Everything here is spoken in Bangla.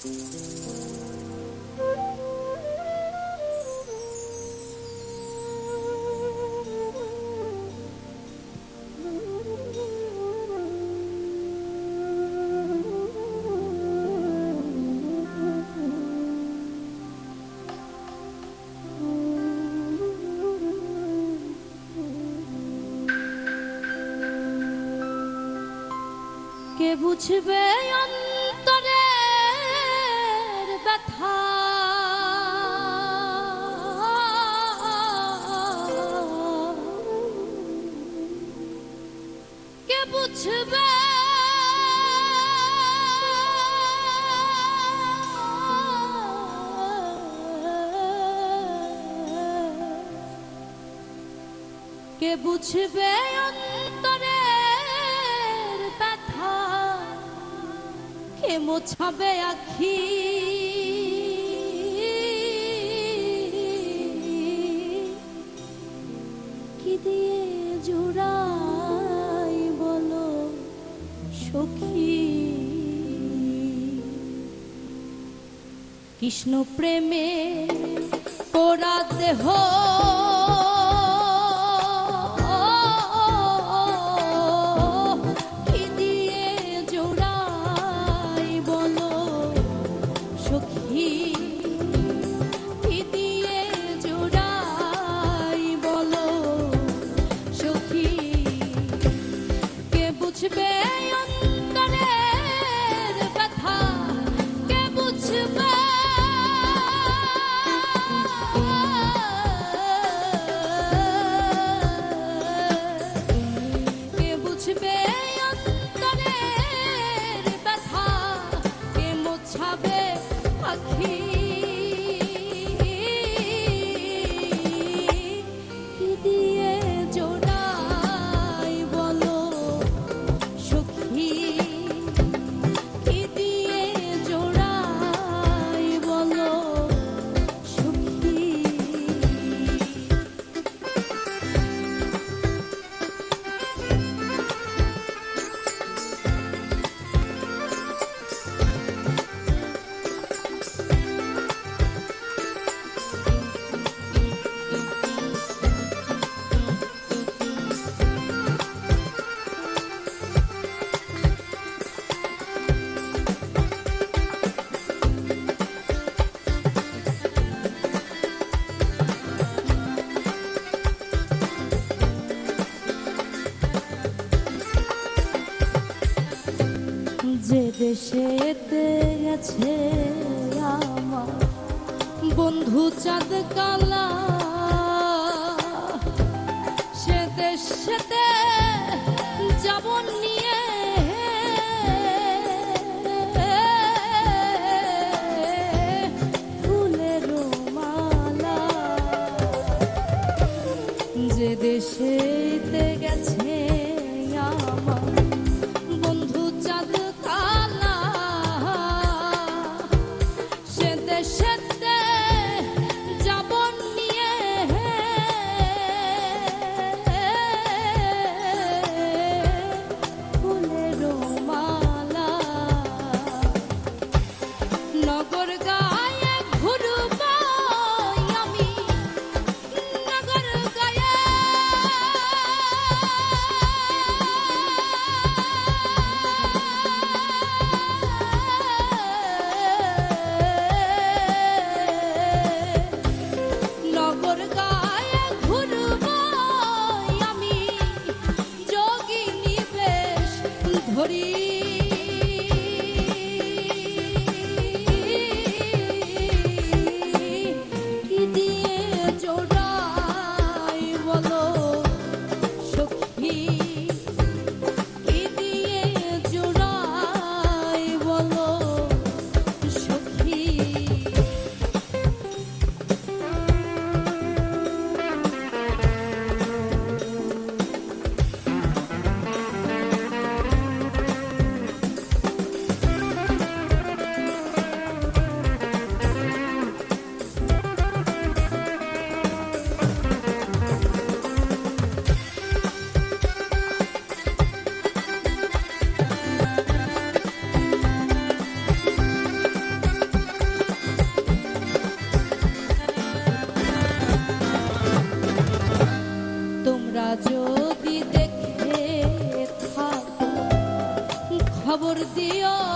বুঝবে ব্যথা কে বুঝবে? কে বুঝবে অন্তরের ব্যথা? কে মোছাবে আখি? দিয়ে জোড়াই বলো সখী। কৃষ্ণ প্রেমে পোড়া দেহ দেশেতে গেছে আমার বন্ধু চাঁদ কালা। সে দেশেতে what is río.